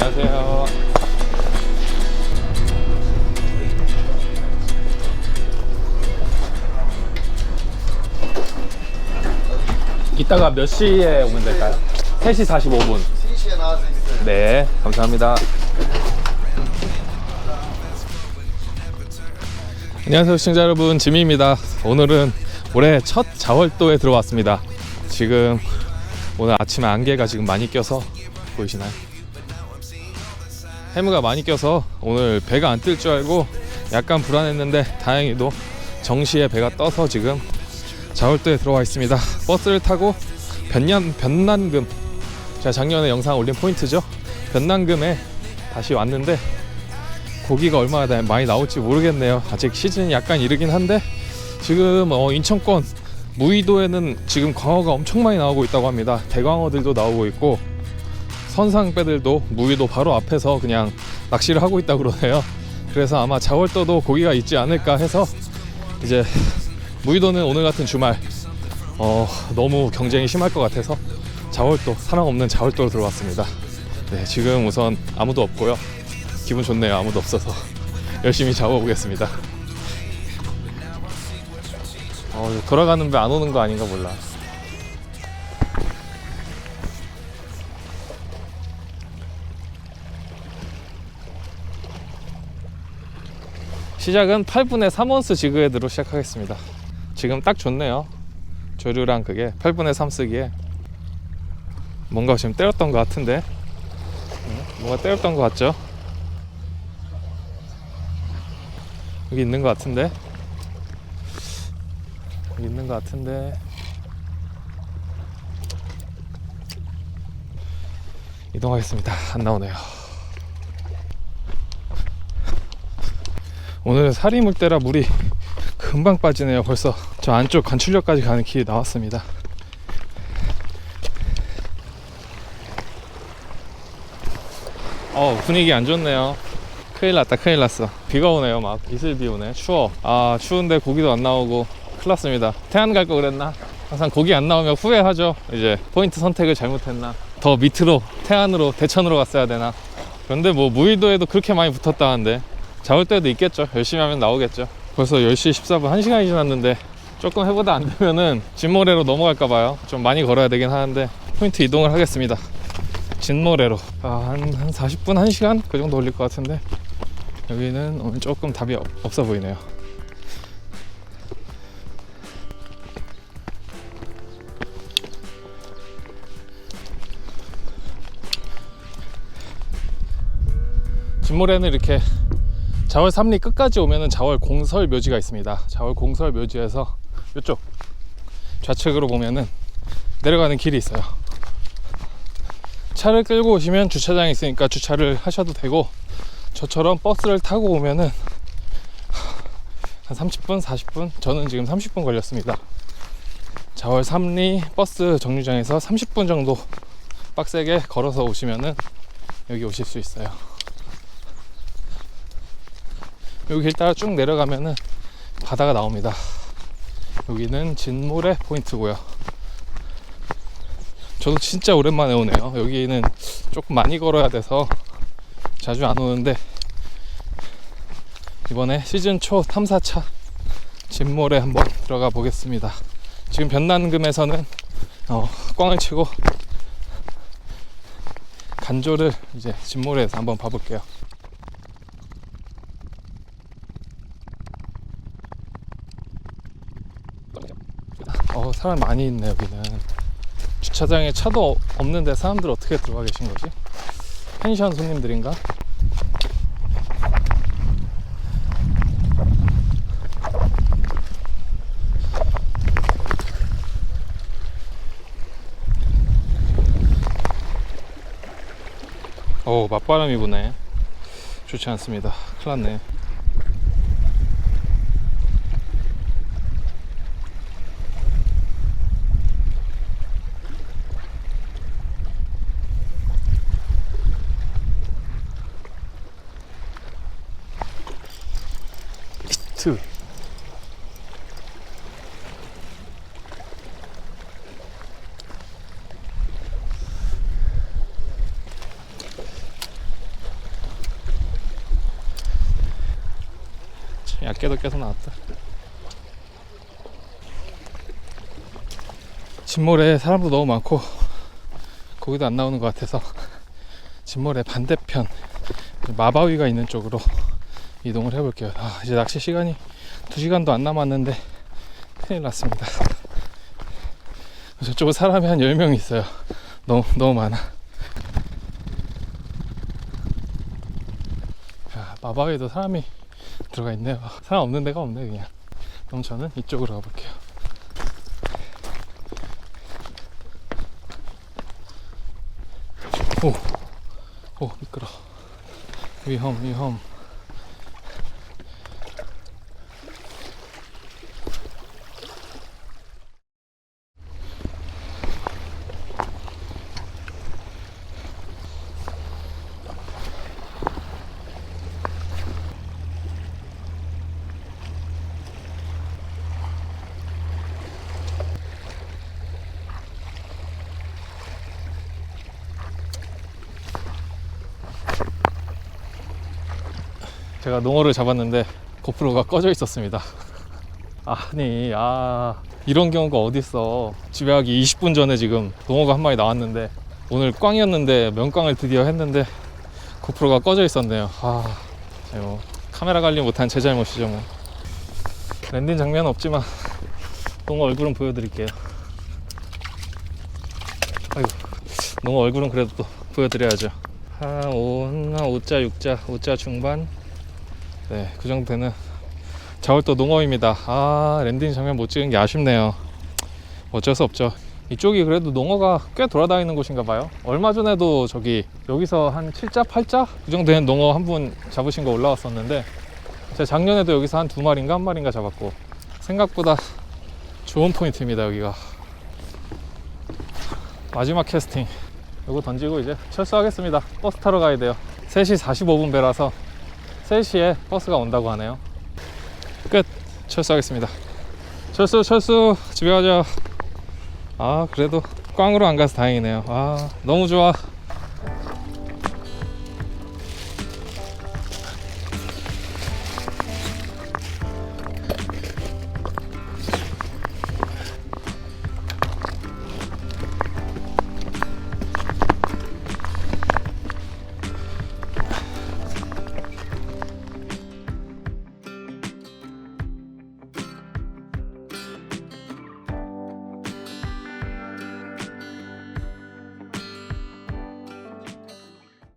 안녕하세요. 이따가 몇 시에 오면 될까요? 3시 45분. 3시에 나와서 있어요. 네, 감사합니다. 안녕하세요, 시청자 여러분. 지미입니다. 오늘은 올해 첫 자월도에 들어왔습니다. 지금 오늘 아침에 안개가 지금 많이 껴서 보이시나요? 해무가 많이 껴서 오늘 배가 안 뜰 줄 알고 약간 불안했는데 다행히도 정시에 배가 떠서 지금 자월도에 들어와 있습니다. 버스를 타고 변난 변난금 제가 작년에 영상 올린 포인트죠. 변난금에 다시 왔는데 고기가 얼마나 다- 많이 나올지 모르겠네요. 아직 시즌이 약간 이르긴 한데 지금 어, 인천권 무의도에는 지금 광어가 엄청 많이 나오고 있다고 합니다. 대광어들도 나오고 있고 선상배들도 무의도 바로 앞에서 그냥 낚시를 하고 있다고 그러네요. 그래서 아마 자월도도 고기가 있지 않을까 해서 이제 무의도는 오늘 같은 주말 어, 너무 경쟁이 심할 것 같아서 자월도 사람 없는 자월도로 들어왔습니다. 네, 지금 우선 아무도 없고요. 기분 좋네요. 아무도 없어서 열심히 잡아보겠습니다. 어, 돌아가는 배 안 오는 거 아닌가 몰라. 시작은 8분의 3원스 지그헤드로 시작하겠습니다. 지금 딱 좋네요. 조류랑 그게 8분의 3 쓰기에. 뭔가 지금 때렸던 것 같은데? 네, 뭔가 때렸던 것 같죠? 여기 있는 것 같은데? 여기 있는 것 같은데? 이동하겠습니다. 안 나오네요 오늘은 사리물 때라 물이 금방 빠지네요. 벌써 저 안쪽 관출역까지 가는 길이 나왔습니다. 어 분위기 안 좋네요. 큰일 났다 큰일 났어. 비가 오네요 막. 이슬비 오네. 추워. 아 추운데 고기도 안 나오고 큰일 났습니다. 태안 갈 거 그랬나? 항상 고기 안 나오면 후회하죠. 이제 포인트 선택을 잘못했나? 더 밑으로 태안으로 대천으로 갔어야 되나? 그런데 뭐 무의도에도 그렇게 많이 붙었다는데 잡을 때도 있겠죠. 열심히 하면 나오겠죠. 벌써 10시 14분 1시간이 지났는데 조금 해보다 안 되면은 진모래로 넘어갈까 봐요. 좀 많이 걸어야 되긴 하는데 포인트 이동을 하겠습니다. 진모래로. 아, 한, 한 40분 1시간? 그 정도 걸릴 것 같은데 여기는 오늘 조금 답이 없- 없어 보이네요. 진모래는 이렇게 자월 3리 끝까지 오면은 자월 공설 묘지가 있습니다 자월 공설 묘지에서 이쪽 좌측으로 보면은 내려가는 길이 있어요 차를 끌고 오시면 주차장이 있으니까 주차를 하셔도 되고 저처럼 버스를 타고 오면은 한 30분, 40분? 저는 지금 30분 걸렸습니다. 자월 3리 버스 정류장에서 30분 정도 빡세게 걸어서 오시면은 여기 오실 수 있어요. 여기 길 따라 쭉 내려가면은 바다가 나옵니다. 여기는 진모래 포인트고요. 저도 진짜 오랜만에 오네요. 여기는 조금 많이 걸어야 돼서 자주 안 오는데 이번에 시즌 초 탐사차 진몰에 한번 들어가 보겠습니다. 지금 변난금에서는 어, 꽝을 치고 간조를 이제 진몰에서 한번 봐볼게요. 어, 사람 많이 있네 여기는. 주차장에 차도 없는데 사람들 어떻게 들어와 계신 거지? 펜션 손님들인가? 오 맞바람이 부네 좋지 않습니다 큰일 났네 스트 얇게도 계속 나왔다. 진몰에 사람도 너무 많고 거기도 안 나오는 것 같아서 진몰의 반대편 마바위가 있는 쪽으로 이동을 해볼게요. 아, 이제 낚시 시간이 2시간도 안 남았는데 큰일 났습니다. 저쪽에 사람이 한 10명 있어요. 너무, 너무 많아. 야, 마바위에도 사람이 들어가 있네요. 사람 없는 데가 없네, 그냥. 그럼 저는 이쪽으로 가볼게요. 오, 오, 미끄러. 위험, 위험. 제가 농어를 잡았는데 고프로가 꺼져 있었습니다. 아니, 아 이런 경우가 어딨어? 집에 가기 20분 전에 지금 농어가 한 마리 나왔는데 오늘 꽝이었는데 명꽝을 드디어 했는데 고프로가 꺼져 있었네요. 아, 뭐 카메라 관리 못한 제 잘못이죠 뭐. 랜딩 장면은 없지만 농어 얼굴은 보여드릴게요. 아이고, 농어 얼굴은 그래도 또 보여드려야죠. 한 5, 한 5자, 6자, 5자 중반 네, 그 정도 되는 자월도 농어입니다. 아, 랜딩 장면 못 찍은 게 아쉽네요. 어쩔 수 없죠. 이쪽이 그래도 농어가 꽤 돌아다니는 곳인가 봐요. 얼마 전에도 저기 여기서 한 7자, 8자 그 정도 되는 농어 한 분 잡으신 거 올라왔었는데 제가 작년에도 여기서 한 두 마리인가 한 마리인가 잡았고 생각보다 좋은 포인트입니다, 여기가. 마지막 캐스팅. 이거 던지고 이제 철수하겠습니다. 버스 타러 가야 돼요. 3시 45분 배라서 3시에 버스가 온다고 하네요. 끝. 철수하겠습니다. 철수, 철수. 집에 가자. 아, 그래도 꽝으로 안 가서 다행이네요. 아, 너무 좋아.